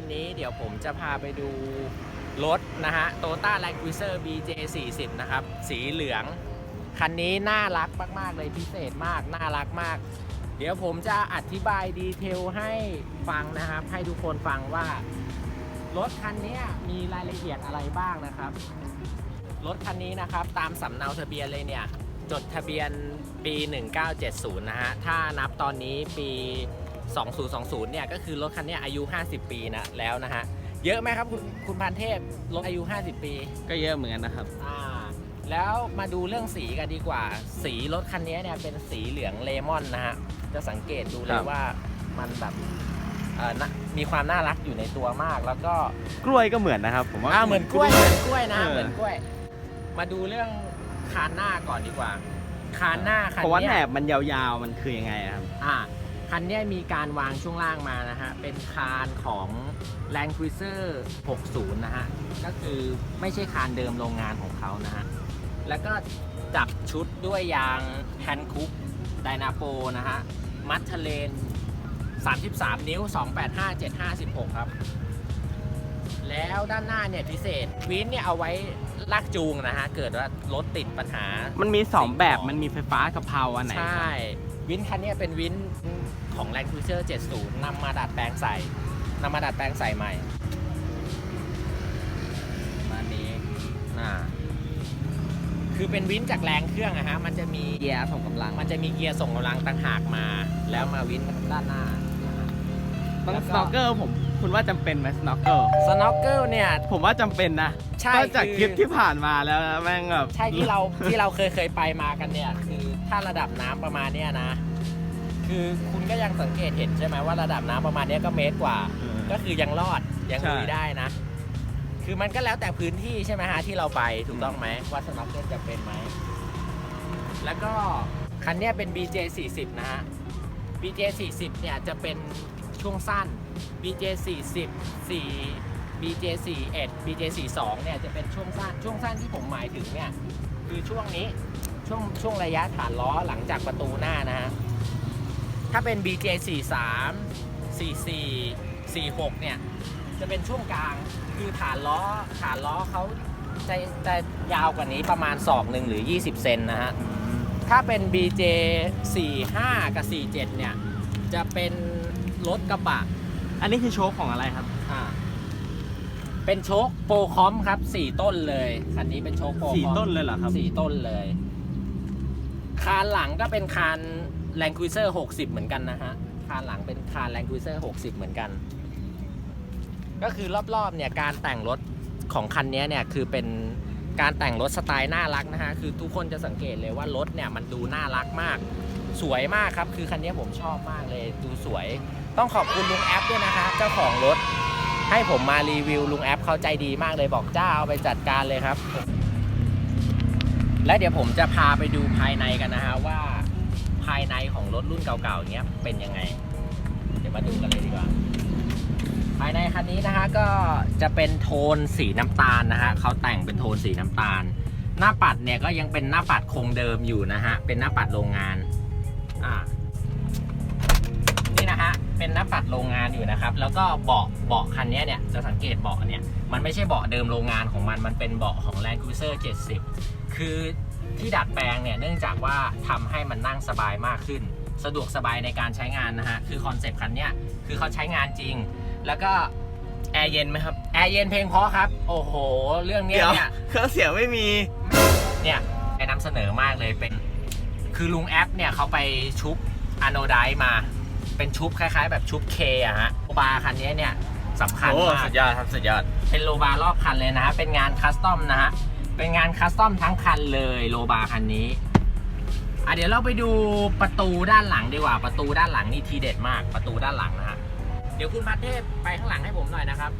วันนี้เดี๋ยวผมจะพาไปดูรถนะฮะ Toyota Land Cruiser BJ 40นะครับ สีเหลือง คันนี้น่ารักมาก ๆ เลยพิเศษมาก น่ารักมาก เดี๋ยวผมจะอธิบายดีเทลให้ฟังนะครับ ให้ทุกคนฟังว่ารถคันนี้มีรายละเอียดอะไรบ้างนะครับ รถคันนี้นะครับตามสำเนาทะเบียนเลยเนี่ย จดทะเบียนปี 1970 นะฮะ ถ้านับตอนนี้ปี 2020 เนี่ย ก็คือรถคันนี้อายุ 50 ปีนะแล้วนะฮะ เยอะไหมครับคุณคุณพันเทพรถอายุ 50 ปี ก็เยอะเหมือนกันนะครับ อ่า แล้วมาดูเรื่องสีกันดีกว่า สีรถคันนี้เนี่ยเป็นสีเหลืองเลมอนนะฮะ จะสังเกตดูเลครัยบว่ามันแบบเอ่อนะมีความน่ารักอยู่ในตัวมากแล้วก็ กล้วยก็เหมือนนะครับ ผมว่า อ่าเหมือนกล้วยเหมือนกล้วยนะเออ เหมือนกล้วย มาดูเรื่องคานหน้าก่อนดีกว่า คานหน้าคันเพราะว่าเนี้แหนยบมันยาวๆมันคือยังไงอะครับ อ่า คันเนี้ยมีการวางช่วงล่างมานะฮะ เป็นคานของ Land Cruiser 60 นะฮะ ก็คือไม่ใช่คานเดิมโรงงานของเขานะฮะ แล้วก็จับชุดด้วยยางแฮนคุกไดนาโปนะฮะ มัดทะเลน 33 นิ้ว 285 7516ครับ แล้วด้านหน้าเนี่ยพิเศษวินเนี่ยเอาไว้ลากจูงนะฮะ เกิดว่ารถติดปัญหา มันมีสองสิ่งแบบของมันมีไฟฟ้ากับเพราอันไหนใชครับ่วินคันเนี้ยเป็นวิน ของ Land Cruiser 70นำมาดัดแปลงใส่นำมาดัดแปลงใส่ใหม่ประมาณนี้อ่าคือเป็นวินจากแรงเครื่องอะฮะ มันจะมีเกียร์ส่งกำลัง มันจะมีเกียร์ส่งกำลังต่างหากมา แล้วมาวินด้านหน้านะฮะ ต้องแล้วก็ สโนว์เกิลผม คุณว่าจำเป็นไหมสโนว์เกิลสโนว์เกิลเนี่ย ผมว่าจำเป็นนะใช่ก็จากคือ คลิปที่ผ่านมาแล้วแม่งแบบ ใช่ที่เรา ที่เราเคยเคยไปมากันเนี่ย คือถ้าระดับน้ำประมาณเนี้ยนะ คือคุณก็ยังสังเกตเห็นใช่ไหมว่าระดับน้ำประมาณเนี้ยก็เมตรกว่า เออ ก็คือยังรอดยังใช่ลุยได้นะ คือมันก็แล้วแต่พื้นที่ใช่ไหมฮะที่เราไปถูกต้องไหมว่าสน็อกเกิลจะเป็นไหม แล้วก็คันเนี้ยเป็น BJ 40นะฮะ BJ 40เนี่ยจะเป็นช่วงสั้น BJ 40 4 BJ 41 BJ 42เนี่ยจะเป็นช่วงสั้น ช่วงสั้นที่ผมหมายถึงเนี่ยคือช่วงนี้ช่วงช่วงระยะฐานล้อหลังจากประตูหน้านะฮะ ถ้าเป็น BJ 43 44 46 เนี่ย จะเป็นช่วงกลาง คือฐานล้อฐานล้อเขาจะจะยาวกว่านี้ประมาณศอกหนึ่งหรือ 20 เซนนะฮะ ถ้าเป็น BJ 45 กับ 47 เนี่ย จะเป็นรถกระบะ อันนี้คือโชคของอะไรครับ อ่า เป็นโชคโปรคอมครับ 4 ต้นเลย คันนี้เป็นโชคโปรคอมสี่ต้นเลยเหรอครับ สี่ต้นเลย คานหลังก็เป็นคาน Land Cruiser 60 เหมือนกันนะฮะ คานหลังเป็นคาน Land Cruiser 60 เหมือนกัน ก็คือรอบๆเนี่ยการแต่งรถของคันนี้เนี่ยคือเป็นการแต่งรถสไตล์น่ารักนะฮะ คือทุกคนจะสังเกตเลยว่ารถเนี่ยมันดูน่ารักมาก สวยมากครับ คือคันนี้ผมชอบมากเลย ดูสวย ต้องขอบคุณลุงแอปด้วยนะคะ เจ้าของรถ ให้ผมมารีวิวลุงแอปเขาใจดีมากเลยบอกจ้าเอาไปจัดการเลยครับ และเดี๋ยวผมจะพาไปดูภายในกันนะฮะว่า ภายในของรถรุ่นเก่าๆเนี้ยเป็นยังไง เดี๋ยวมาดูกันเลยดีกว่า ภายในคันนี้นะฮะก็จะเป็นโทนสีน้ำตาลนะฮะเขาแต่งเป็นโทนสีน้ำตาล หน้าปัดเนี่ยก็ยังเป็นหน้าปัดคงเดิมอยู่นะฮะเป็นหน้าปัดโรงงานอ่านี่นะฮะเป็นหน้าปัดโรงงานอยู่นะครับ แล้วก็เบาะเบาะคันนี้เนี่ยจะสังเกตเบาะเนี่ยมันไม่ใช่เบาะเดิมโรงงานของมันมันเป็นเบาะของ Land Cruiser 70 คือ ที่ดัดแปลงเนี่ยเนื่องจากว่าทำให้มันนั่งสบายมากขึ้น สะดวกสบายในการใช้งานนะฮะคือคอนเซปต์คันเนี้ยคือเขาใช้งานจริง แล้วก็แอร์เย็นไหมครับแอร์เย็นเพลงเพราะครับ โอ้โห เรื่องเนี้ยเดี๋ยวเนี่ยเครื่องเสียงไม่มีเนี่ยไปนำเสนอมากเลยเป็น คือลุงแอปเนี่ยเขาไปชุบอะโนไดมาเป็นชุบคล้าย ๆ แบบชุบเคอะฮะโลบาร์คันนี้เนี่ยสำคัญโอ้มากสุดยอดครับสุดยอดเป็นโลบาร์รอบคันเลยนะฮะเป็นงานคัสตอมนะฮะ เป็นงานคัสตอมทั้งคันเลยโลบาร์คันนี้อะเดี๋ยวเราไปดูประตูด้านหลังดีกว่าประตูด้านหลังนี่ทีเด็ดมากประตูด้านหลังนะฮะเดี๋ยวคุณพัทเทพไปข้างหลังให้ผมหน่อยนะครับ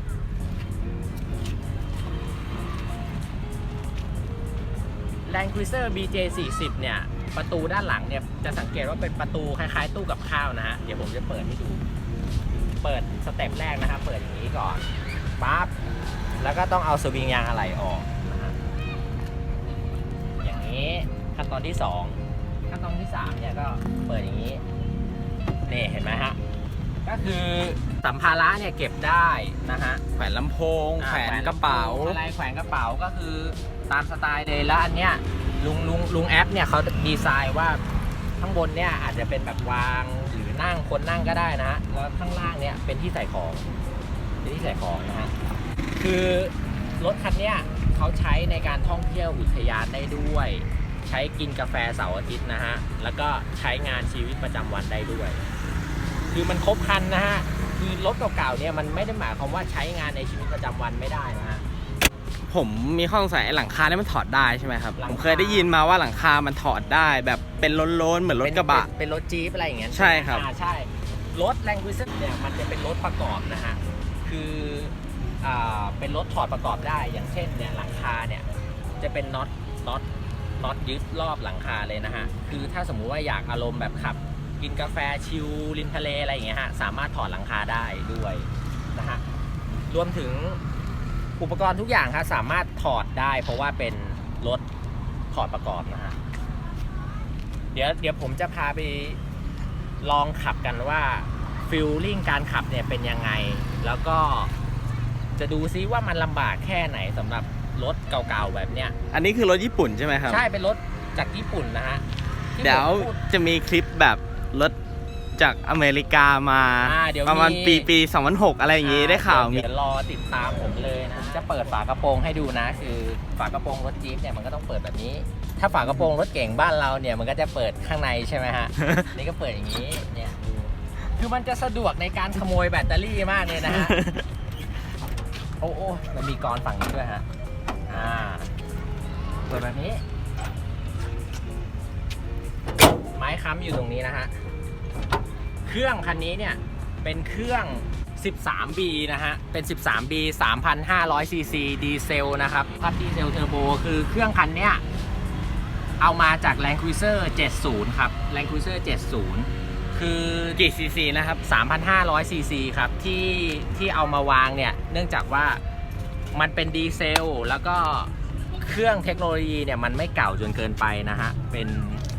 Land Cruiser BJ 40เนี่ย ประตูด้านหลังเนี่ย จะสังเกตว่าเป็นประตูคล้ายๆ ตู้กับข้าวนะฮะ เดี๋ยวผมจะเปิดให้ดู เปิดสเต็ปแรกนะครับ เปิดอย่างนี้ก่อนปั๊บแล้วก็ต้องเอาสวิงยางอะไหล่ออก นะฮะอย่างนี้ ขั้นตอนที่ 2 ขั้นตอนที่3เนี่ยก็เปิดอย่างนี้นี่เห็นไหมฮะปก็คือสัมภาระเนี่ยเก็บได้นะฮะแขวนลำโพงอ่าแขวนกระเป๋าอะไรแขวนกระเป๋าก็คือตามสไตล์เลยแล้วอันเนี้ยลุงลุงลุงแอปเนี่ยเขาดีไซน์ว่าข้างบนเนี่ยอาจจะเป็นแบบวางหรือนั่งคนนั่งก็ได้นะฮะแล้วข้างล่างเนี่ยเป็นที่ใส่ของเป็นที่ใส่ของนะฮะคือรถคันเนี้ย เขาใช้ในการท่องเที่ยวอุทยานได้ด้วย ใช้กินกาแฟเสาร์อาทิตย์นะฮะ แล้วก็ใช้งานชีวิตประจำวันได้ด้วย คือมันครบครันนะฮะ คือรถเก่าๆเนี่ยมันไม่ได้หมายความว่าใช้งานในชีวิตประจำวันไม่ได้นะฮะ ผมมีข้อสงสัยไอ้หลังคาเนี่ยมันถอดได้ใช่ไหมครับ หลังผคา มเคยได้ยินมาว่าหลังคามันถอดได้แบบเป็นล้นๆเหมือนรถกระบะ เป็นเป็นรถจี๊ปอะไรอย่างเงี้ยใช่ครับ อ่าใช่ รถแรงกุซเนี่ยมันจะเป็นรถประกอบนะฮะ คืออ่า เป็นรถถอดประกอบได้อย่างเช่นเนี่ยหลังคาเนี่ยจะเป็นน็อตน็อตน็อตยึดรอบหลังคาเลยนะฮะคือถ้าสมมุติว่าอยากอารมณ์แบบขับกินกาแฟชิลริมทะเลอะไรอย่างเงี้ยฮะสามารถถอดหลังคาได้ด้วยนะฮะรวมถึงอุปกรณ์ทุกอย่างครับสามารถถอดได้เพราะว่าเป็นรถถอดประกอบนะฮะเดี๋ยวเดี๋ยวผมจะพาไปลองขับกันว่าฟิลลิ่งการขับเนี่ยเป็นยังไง แล้วก็ จะดูซิว่ามันลำบากแค่ไหนสำหรับรถเก่าๆแบบเนี้ย อันนี้คือรถญี่ปุ่นใช่ไหมครับ ใช่เป็นรถจากญี่ปุ่นนะฮะที่เดี๋ยวผมพูด จะมีคลิปแบบรถจากอเมริกามาอ่าเดี๋ยวประมาณมี ปีปี2006 อะไรอย่างงี้ได้ข่าวมี เดี๋ยวรอติดตามผมเลยนะผมจะเปิดฝากระโปรงให้ดูนะ คือฝากระโปรงรถจี๊ปเนี่ยมันก็ต้องเปิดแบบนี้ ถ้าฝากระโปรงรถเก่งบ้านเราเนี่ยมันก็จะเปิดข้างในใช่ไหมฮะ นี่ก็เปิดอย่างนี้เนี่ยดูคือมันจะสะดวกในการขโมยแบตเตอรี่มากเลยนะฮะ โอ้โอ้มันมีกรฝั่งนี้ด้วยฮะ อ่าเปิดแบบนี้ ไม้ค้ำอยู่ตรงนี้นะฮะ เครื่องคันนี้เนี่ย เป็นเครื่อง 13B นะฮะ เป็น 13B 3,500 cc ดีเซลนะครับพับดีเซลเทอร์โบคือเครื่องคันเนี้ย เอามาจาก Land Cruiser 70 ครับ Land Cruiser 70 คือกี่ซีซีนะครับ 3,500ซีซีครับที่ที่เอามาวางเนี่ย เนื่องจากว่ามันเป็นดีเซล แล้วก็เครื่องเทคโนโลยีเนี่ย มันไม่เก่าจนเกินไปนะฮะ เป็น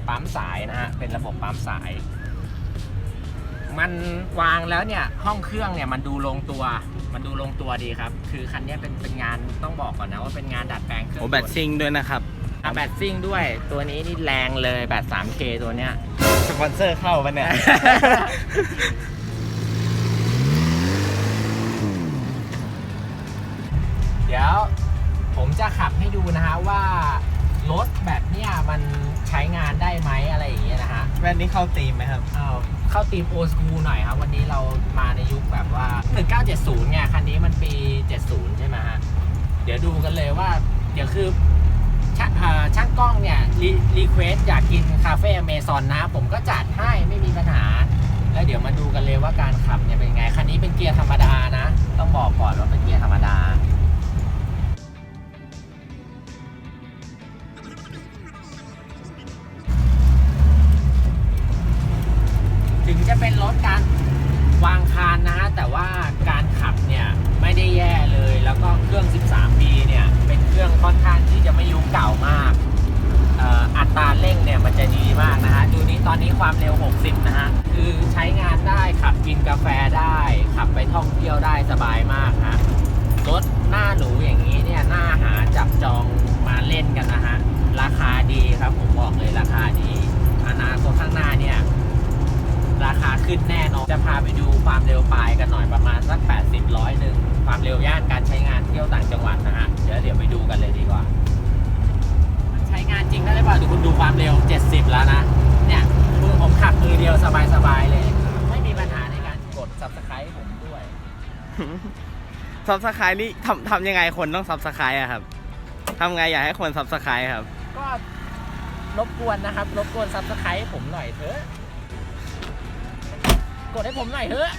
ปั๊มสายนะฮะ เป็นระบบปั๊มสาย มันวางแล้วเนี่ย ห้องเครื่องเนี่ย มันดูลงตัว มันดูลงตัวดีครับ คือคันเนี้ยเป็นเป็นงานต้องบอกก่อนนะว่าเป็นงานดัดแปลงเครื่องโอ้แบตยนต์ซิงด้วยนะครับ อะแบตซิ่งด้วยตัวนี้นี่แรงเลยแบต 3K ตัวเนี้ย สปอนเซอร์เข้าปะเนี่ย เดี๋ยวผมจะขับให้ดูนะฮะว่ารถแบบเนี้ยมันใช้งานได้ไหมอะไรอย่างเงี้ยนะฮะ แว่นนี้เข้าตีมไหมครับ เอาเข้าทีมโอสคูหน่อยครับ วันนี้เรามาในยุคแบบว่า 1970ไงคันนี้มันปี 70 ใช่ไหมฮะ เดี๋ยวดูกันเลยว่า เดี๋ยวคือ ช่าช่างกล้องเนี่ยรีรีเควสอยากกินคาเฟ่อเมซอนนะผมก็จัดให้ไม่มีปัญหา แล้วเดี๋ยวมาดูกันเลยว่าการขับเนี่ยเป็นไง คันนี้เป็นเกียร์ธรรมดานะ ต้องบอกก่อนว่าเป็นเกียร์ธรรมดา ตอนนี้ความเร็ว 60 นะฮะ คือใช้งานได้ขับกินกาแฟได้ ขับไปท่องเที่ยวได้สบายมากฮะ รถหน้าหรูอย่างนี้เนี่ยน่าหาจับจองมาเล่นกันนะฮะ ราคาดีครับผมบอกเลยราคาดี อนาคตข้างหน้าเนี่ย ราคาขึ้นแน่นอน จะพาไปดูความเร็วปลายกันหน่อยประมาณสัก 80ร้อยหนึ่งความเร็วย่านการใช้งานเที่ยวต่างจังหวัดนะฮะ เดี๋ยวเดี๋ยวไปดูกันเลยดีกว่ามันใช้งานจริงได้หรือเปล่าดูคุณดูความเร็ว 70 แล้วนะเนี่ยมือผ มขับมือเดียวสบายๆเลย ไม่มีปัญหาในการกด subscribe ผมด้วย ซับสไครต์นี่ทำทำยังไงคนต้องซับสไครต์อะครับทำไงอยากให้คนซับสไครต์ครับ ก็รบกวนนะครับ รบกวน subscribe ให้ผมหน่อยเถอะ กดให้ผมหน่อยเถอะ